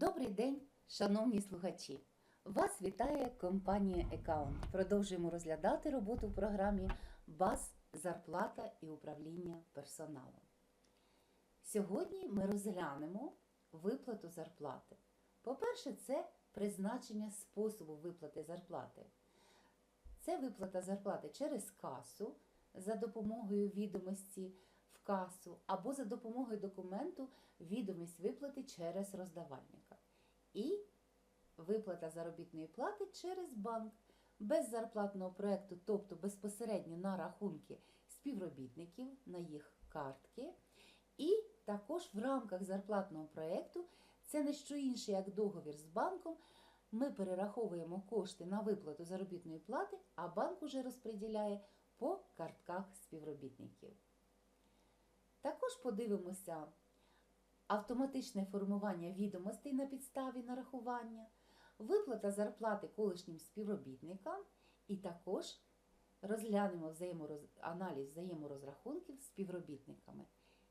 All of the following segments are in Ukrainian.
Добрий день, шановні слухачі! Вас вітає компанія Account. Продовжуємо розглядати роботу в програмі БАЗ, зарплата і управління персоналом. Сьогодні ми розглянемо виплату зарплати. По-перше, це призначення способу виплати зарплати. Це виплата зарплати через касу за допомогою відомості касу або за допомогою документу відомість виплати через роздавальника. І виплата заробітної плати через банк без зарплатного проєкту, тобто безпосередньо на рахунки співробітників, на їх картки. І також в рамках зарплатного проєкту це не що інше, як договір з банком. Ми перераховуємо кошти на виплату заробітної плати, а банк уже розподіляє по картках співробітників. Також подивимося автоматичне формування відомостей на підставі нарахування, виплата зарплати колишнім співробітникам і також розглянемо взаємороз... аналіз взаєморозрахунків з співробітниками.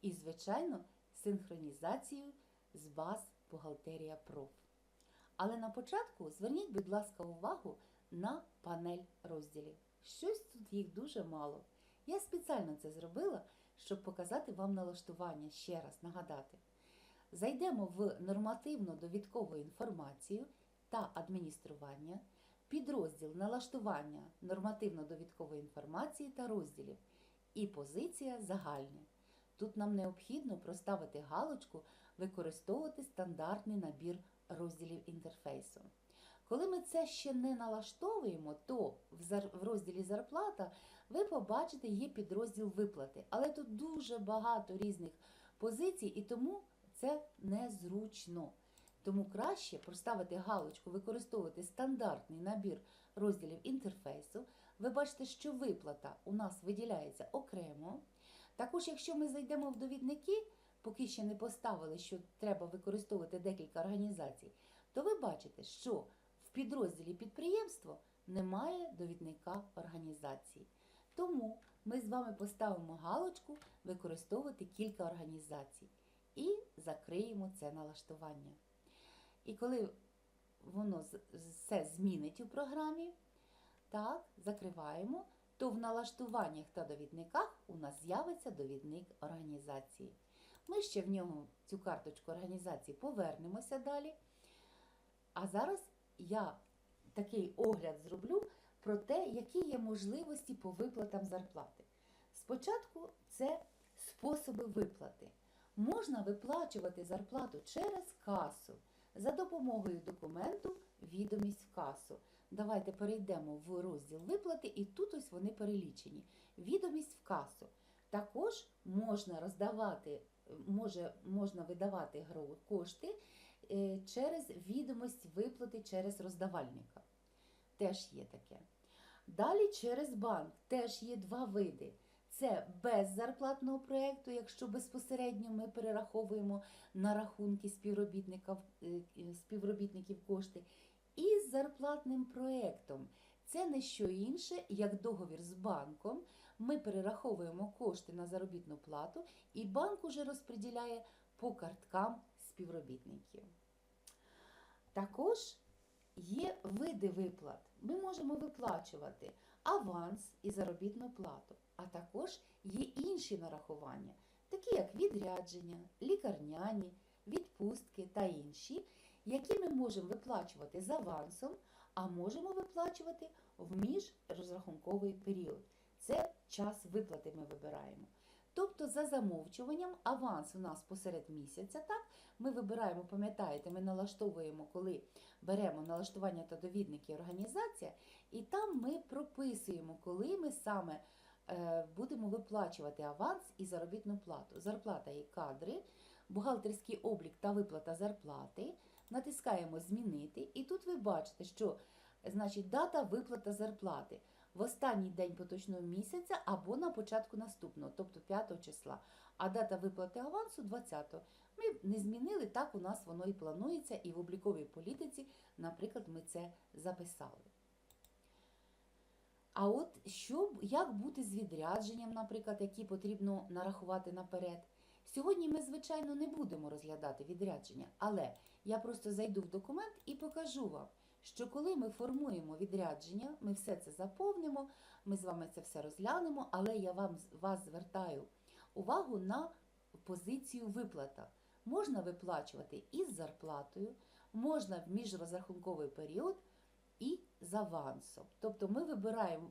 І, звичайно, синхронізацію з баз Бухгалтерія Проф. Але на початку зверніть, будь ласка, увагу на панель розділів. Щось тут їх дуже мало. Я спеціально це зробила, щоб показати вам налаштування, ще раз нагадати. Зайдемо в нормативно-довідкову інформацію та адміністрування, підрозділ налаштування нормативно-довідкової інформації та розділів і позиція загальне. Тут нам необхідно проставити галочку використовувати стандартний набір розділів інтерфейсу. Коли ми це ще не налаштовуємо, то в розділі зарплата ви побачите є підрозділ виплати. Але тут дуже багато різних позицій, і тому це незручно. Тому краще проставити галочку, використовувати стандартний набір розділів інтерфейсу. Ви бачите, що виплата у нас виділяється окремо. Також, якщо ми зайдемо в довідники, поки ще не поставили, що треба використовувати декілька організацій, то ви бачите, що підрозділі підприємство немає довідника організації. Тому ми з вами поставимо галочку використовувати кілька організацій і закриємо це налаштування. І коли воно все змінить у програмі, так, закриваємо, то в налаштуваннях та довідниках у нас з'явиться довідник організації. Ми ще в нього цю карточку організації повернемося далі. А зараз я такий огляд зроблю про те, які є можливості по виплатам зарплати. Спочатку це способи виплати. Можна виплачувати зарплату через касу за допомогою документу відомість в касу. Давайте перейдемо в розділ виплати, і тут ось вони перелічені. Відомість в касу. Також можна роздавати, може, можна видавати кошти через відомість виплати через роздавальника. Теж є таке. Далі через банк теж є два види. Це без зарплатного проєкту, якщо безпосередньо ми перераховуємо на рахунки е, е, співробітників кошти, і з зарплатним проєктом. Це не що інше, як договір з банком. Ми перераховуємо кошти на заробітну плату, і банк уже розподіляє по карткам співробітників. Також є види виплат. Ми можемо виплачувати аванс і заробітну плату, а також є інші нарахування, такі як відрядження, лікарняні, відпустки та інші, які ми можемо виплачувати з авансом, а можемо виплачувати в міжрозрахунковий період. Це час виплати ми вибираємо. Тобто, за замовчуванням, аванс у нас посеред місяця, так, ми вибираємо, пам'ятаєте, ми налаштовуємо, коли беремо налаштування та довідники організація, і там ми прописуємо, коли ми саме е, будемо виплачувати аванс і заробітну плату. Зарплата і кадри, бухгалтерський облік та виплата зарплати. Натискаємо Змінити, і тут ви бачите, що значить дата виплата зарплати в останній день поточного місяця або на початку наступного, тобто 5 числа. А дата виплати авансу 20-го. Ми не змінили, так у нас воно і планується, і в обліковій політиці, наприклад, ми це записали. А от що, як бути з відрядженням, наприклад, які потрібно нарахувати наперед? Сьогодні ми, звичайно, не будемо розглядати відрядження, але я просто зайду в документ і покажу вам, що коли ми формуємо відрядження, ми все це заповнимо, ми з вами це все розглянемо, але я вам, вас звертаю увагу на позицію виплата. Можна виплачувати із зарплатою, можна в міжрозрахунковий період і з авансом. Тобто ми вибираємо,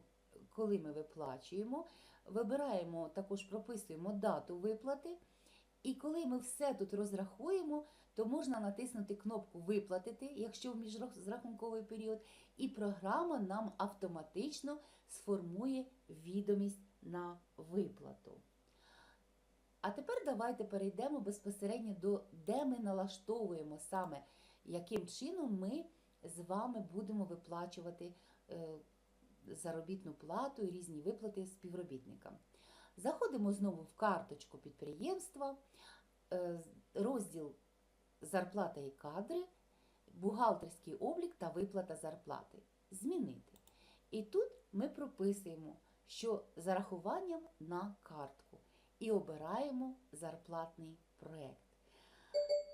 коли ми виплачуємо, вибираємо, також прописуємо дату виплати. І коли ми все тут розрахуємо, то можна натиснути кнопку Виплатити, якщо в міжрозрахунковий період, і програма нам автоматично сформує відомість на виплату. А тепер давайте перейдемо безпосередньо до де ми налаштовуємо саме, яким чином ми з вами будемо виплачувати е, заробітну плату і різні виплати співробітникам. Заходимо знову в карточку підприємства, е, розділ зарплата і кадри, бухгалтерський облік та виплата зарплати. Змінити. І тут ми прописуємо, що зарахуванням на картку і обираємо зарплатний проект.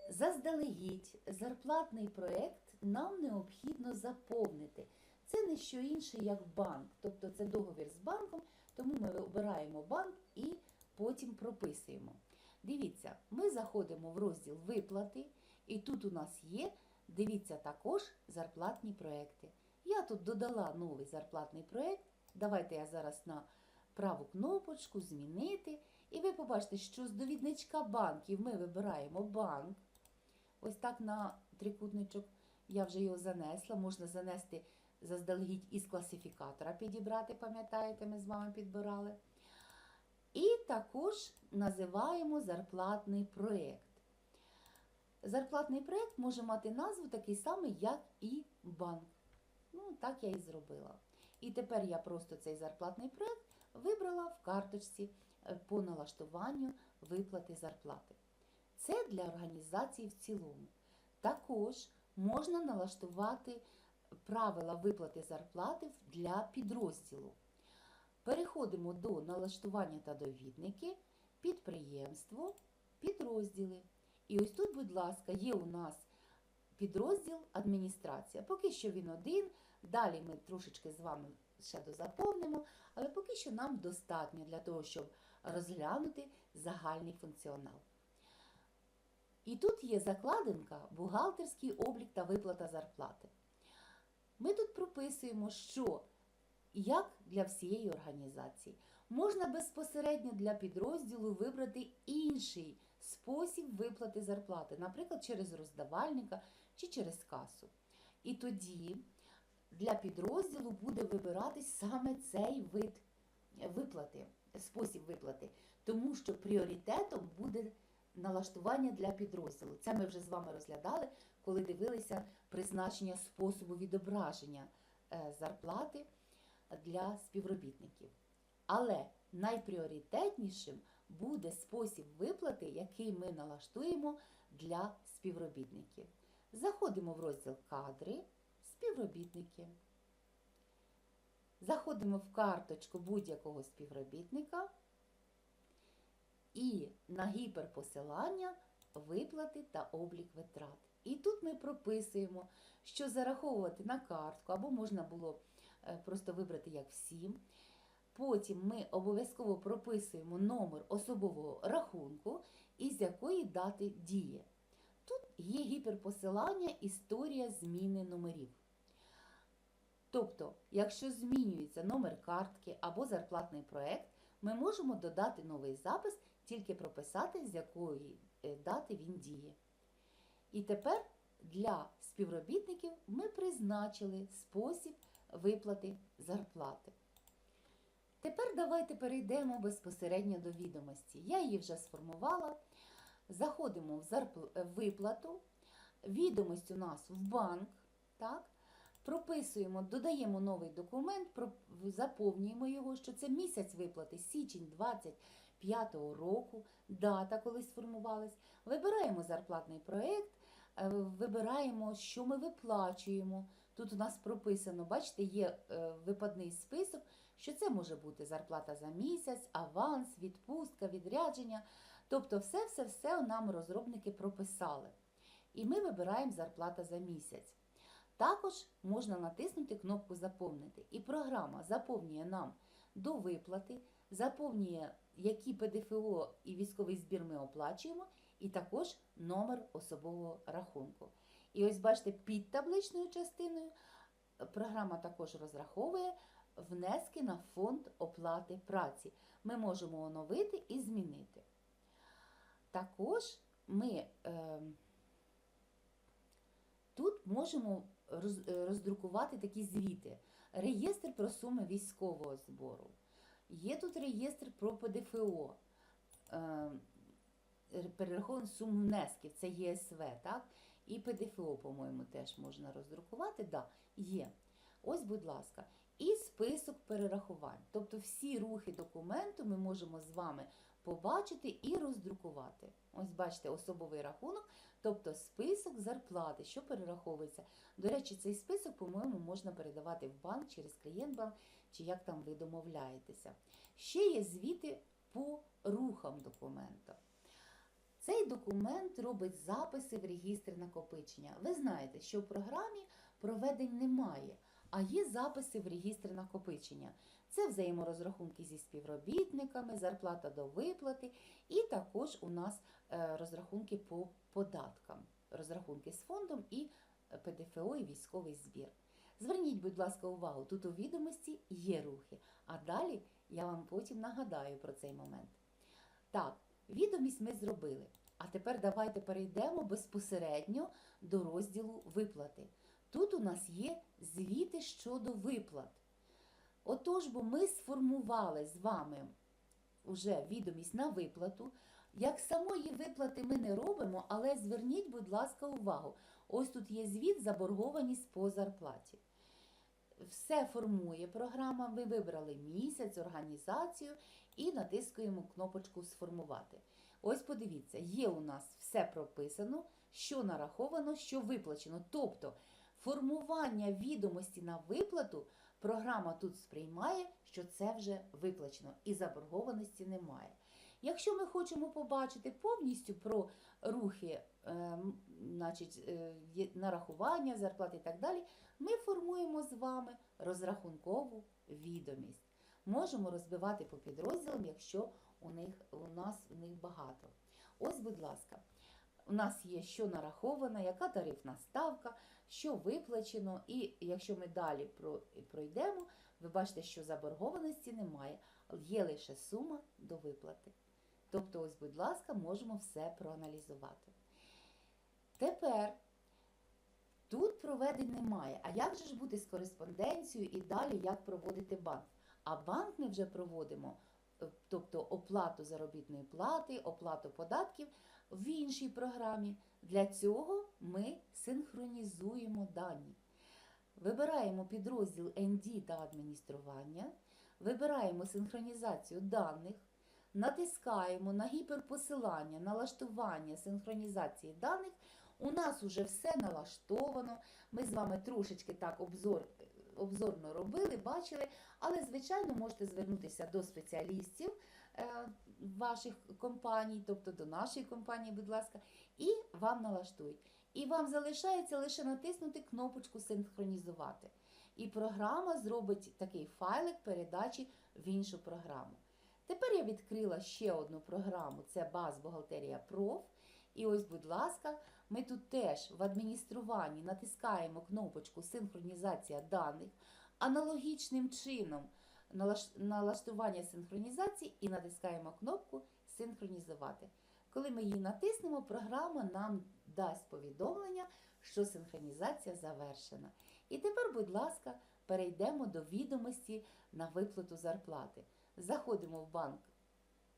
Заздалегідь зарплатний проект нам необхідно заповнити. Це не що інше, як банк, тобто це договір з банком, тому ми обираємо банк і потім прописуємо. Дивіться, ми заходимо в розділ виплати, і тут у нас є, дивіться, також зарплатні проекти. Я тут додала новий зарплатний проект. Давайте я зараз на праву кнопочку змінити. І ви побачите, що з довідничка банків ми вибираємо банк. Ось так на трикутничок я вже його занесла. Можна занести заздалегідь із класифікатора підібрати, пам'ятаєте, ми з вами підбирали. І також називаємо зарплатний проєкт. Зарплатний проєкт може мати назву такий самий, як і банк. Ну, так я і зробила. І тепер я просто цей зарплатний проєкт вибрала в карточці е, по налаштуванню виплати зарплати. Це для організації в цілому. Також можна налаштувати правила виплати зарплати для підрозділу. Переходимо до налаштування та довідники, підприємство, підрозділи. І ось тут, будь ласка, є у нас підрозділ адміністрація. Поки що він один, далі ми трошечки з вами ще дозаповнимо, але поки що нам достатньо для того, щоб розглянути загальний функціонал. І тут є закладинка бухгалтерський облік та виплата зарплати. Ми тут прописуємо, що як для всієї організації. Можна безпосередньо для підрозділу вибрати інший спосіб виплати зарплати, наприклад, через роздавальника чи через касу. І тоді для підрозділу буде вибиратись саме цей вид виплати, спосіб виплати, тому що пріоритетом буде налаштування для підрозділу. Це ми вже з вами розглядали, коли дивилися призначення способу відображення е, зарплати для співробітників. Але найпріоритетнішим буде спосіб виплати, який ми налаштуємо для співробітників. Заходимо в розділ кадри, співробітники. Заходимо в карточку будь-якого співробітника і на гіперпосилання виплати та облік витрат. І тут ми прописуємо, що зараховувати на картку, або можна було е, просто вибрати як всім. Потім ми обов'язково прописуємо номер особового рахунку, із якої дати діє. Тут є гіперпосилання історія зміни номерів. Тобто, якщо змінюється номер картки або зарплатний проект, ми можемо додати новий запис, тільки прописати, з якої дати він діє. І тепер для співробітників ми призначили спосіб виплати зарплати. Тепер давайте перейдемо безпосередньо до відомості. Я її вже сформувала. Заходимо в зарпл... виплату. Відомість у нас в банк. Так? Прописуємо, додаємо новий документ, заповнюємо його, що це місяць виплати, січень 25 року, дата, коли сформувалась. Вибираємо зарплатний проєкт, е, вибираємо, що ми виплачуємо. Тут у нас прописано, бачите, є е, випадний список, що це може бути зарплата за місяць, аванс, відпустка, відрядження. Тобто, все-все-все нам розробники прописали. І ми вибираємо зарплата за місяць. Також можна натиснути кнопку Заповнити. І програма заповнює нам до виплати, заповнює, які ПДФО і військовий збір ми оплачуємо, і також номер особового рахунку. І ось бачите, під табличною частиною програма також розраховує внески на фонд оплати праці. Ми можемо оновити і змінити. Також ми е, тут можемо е, роздрукувати такі звіти. Реєстр про суми військового збору. Є тут реєстр про ПДФО, е, перерахован сум внесків, це ЄСВ, так? І ПДФО, по-моєму, теж можна роздрукувати. Да, є. Ось, будь ласка, і список перерахувань. Тобто всі рухи документу ми можемо з вами побачити і роздрукувати. Ось бачите, особовий рахунок, тобто список зарплати, що перераховується. До речі, цей список, по-моєму, можна передавати в банк через клієнтбанк, чи як там ви домовляєтеся. Ще є звіти по рухам документа. Цей документ робить записи в регістр накопичення. Ви знаєте, що в програмі проведень немає, а є записи в регістр накопичення. Це взаєморозрахунки зі співробітниками, зарплата до виплати, і також у нас е, розрахунки по податкам, розрахунки з фондом і ПДФО і військовий збір. Зверніть, будь ласка, увагу, тут у відомості є рухи, а далі я вам потім нагадаю про цей момент. Так, відомість ми зробили. А тепер давайте перейдемо безпосередньо до розділу виплати. Тут у нас є звіти щодо виплат. Отож, бо ми сформували з вами вже відомість на виплату. Як самої виплати ми не робимо, але зверніть, будь ласка, увагу. Ось тут є звіт заборгованість по зарплаті. Все формує програма. Ми вибрали місяць, організацію і натискуємо кнопочку Сформувати. Ось подивіться, є у нас все прописано, що нараховано, що виплачено. Тобто формування відомості на виплату програма тут сприймає, що це вже виплачено і заборгованості немає. Якщо ми хочемо побачити повністю про рухи, е, значить, е, нарахування, зарплати і так далі, ми формуємо з вами розрахункову відомість. Можемо розбивати по підрозділам, якщо у них у нас у них багато. Ось, будь ласка, у нас є, що нараховано, яка тарифна ставка, що виплачено, і якщо ми далі пройдемо, ви бачите, що заборгованості немає, є лише сума до виплати. Тобто, ось, будь ласка, можемо все проаналізувати. Тепер тут проведень немає. А як же ж бути з кореспонденцією і далі як проводити банк? А банк ми вже проводимо, тобто оплату заробітної плати, оплату податків в іншій програмі. Для цього ми синхронізуємо дані. Вибираємо підрозділ ND та адміністрування, вибираємо синхронізацію даних, натискаємо на гіперпосилання, налаштування синхронізації даних. У нас вже все налаштовано. Ми з вами трошечки так обзор, обзорно робили, бачили, але, звичайно, можете звернутися до спеціалістів е, ваших компаній, тобто до нашої компанії, будь ласка, і вам налаштують. І вам залишається лише натиснути кнопочку Синхронізувати. І програма зробить такий файлик передачі в іншу програму. Тепер я відкрила ще одну програму це Баз Бухгалтерія Проф. І ось, будь ласка, ми тут теж в адмініструванні натискаємо кнопочку Синхронізація даних, аналогічним чином налаштування синхронізації і натискаємо кнопку Синхронізувати. Коли ми її натиснемо, програма нам дасть повідомлення, що синхронізація завершена. І тепер, будь ласка, перейдемо до відомості на виплату зарплати. Заходимо в банк,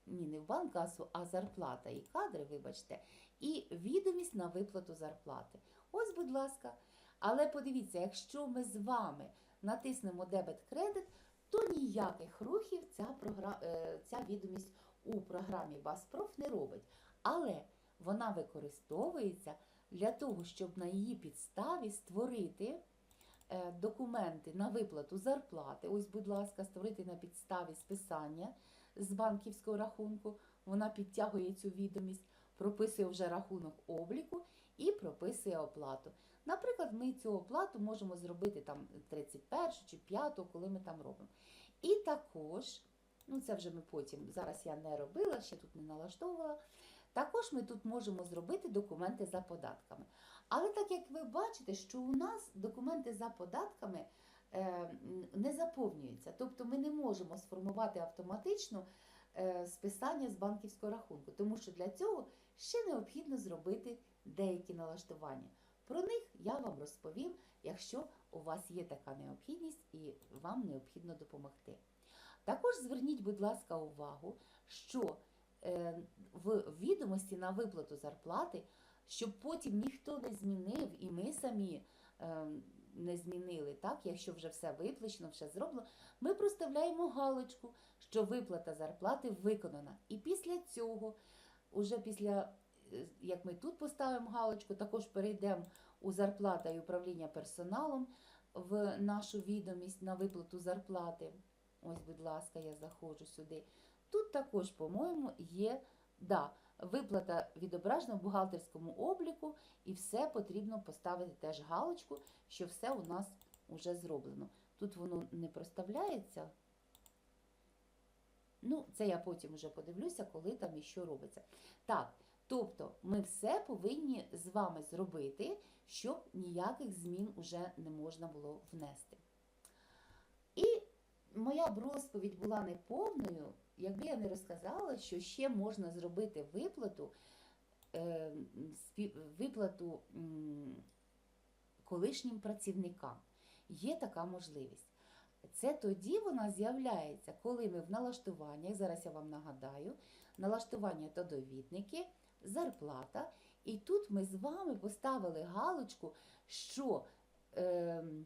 ні, не в банк а зарплата і кадри, вибачте, і відомість на виплату зарплати. Ось, будь ласка. Але подивіться, якщо ми з вами натиснемо дебет-кредит, то ніяких рухів ця, програм... Е, ця відомість у програмі BASPROF не робить. Але вона використовується для того, щоб на її підставі створити е, документи на виплату зарплати. Ось, будь ласка, створити на підставі списання з банківського рахунку, вона підтягує цю відомість, прописує вже рахунок обліку і прописує оплату. Наприклад, ми цю оплату можемо зробити там 31 чи 5, коли ми там робимо. І також, ну це вже ми потім, зараз я не робила, ще тут не налаштовувала. Також ми тут можемо зробити документи за податками. Але так як ви бачите, що у нас документи за податками е, не заповнюються, тобто ми не можемо сформувати автоматично е, списання з банківського рахунку, тому що для цього ще необхідно зробити деякі налаштування. Про них я вам розповім, якщо у вас є така необхідність і вам необхідно допомогти. Також зверніть, будь ласка, увагу, що е, в відомості на виплату зарплати, щоб потім ніхто не змінив, і ми самі е, не змінили, так, якщо вже все виплачено, все зроблено, ми проставляємо галочку, що виплата зарплати виконана. І після цього, уже після, як ми тут поставимо галочку, також перейдемо у зарплата і управління персоналом в нашу відомість на виплату зарплати. Ось, будь ласка, я заходжу сюди. Тут також, по-моєму, є да, виплата відображена в бухгалтерському обліку, і все потрібно поставити теж галочку, що все у нас вже зроблено. Тут воно не проставляється. Ну, це я потім вже подивлюся, коли там і що робиться. Так, тобто ми все повинні з вами зробити, щоб ніяких змін уже не можна було внести. І моя б розповідь була неповною, якби я не розказала, що ще можна зробити виплату, е, виплату колишнім працівникам. Є така можливість. Це тоді вона з'являється, коли ми в налаштуваннях, зараз я вам нагадаю, налаштування та довідники, зарплата. І тут ми з вами поставили галочку, що ем,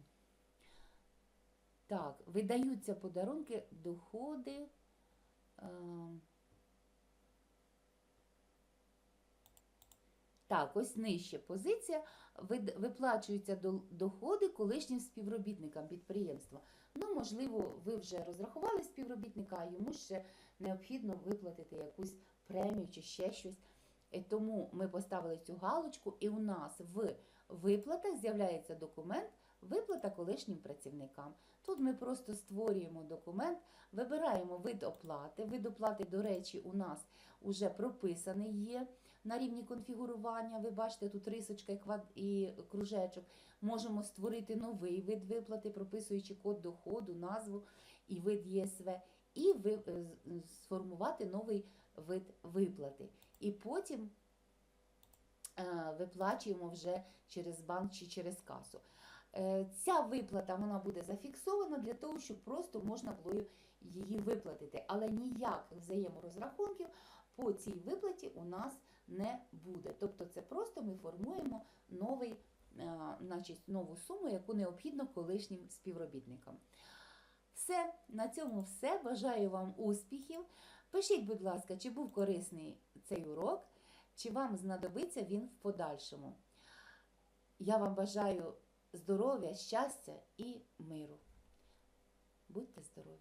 так, видаються подарунки, доходи. ем, Так, ось нижче позиція. Виплачуються доходи колишнім співробітникам підприємства. Ну, можливо, ви вже розрахували співробітника, а йому ще необхідно виплатити якусь премію чи ще щось. І тому ми поставили цю галочку, і у нас в виплатах з'являється документ виплата колишнім працівникам. Тут ми просто створюємо документ, вибираємо вид оплати. Вид оплати, до речі, у нас вже прописаний є на рівні конфігурування. Ви бачите, тут рисочка і, кружечок. Можемо створити новий вид виплати, прописуючи код доходу, назву і вид ЄСВ, і е, сформувати новий вид виплати. І потім е, виплачуємо вже через банк чи через касу. Е, Ця виплата вона буде зафіксована для того, щоб просто можна було її виплатити. Але ніяких взаєморозрахунків по цій виплаті у нас не буде. Тобто це просто ми формуємо новий, е, значить, нову суму, яку необхідно колишнім співробітникам. Все, на цьому все. Бажаю вам успіхів. Пишіть, будь ласка, чи був корисний цей урок, чи вам знадобиться він в подальшому. Я вам бажаю здоров'я, щастя і миру. Будьте здорові!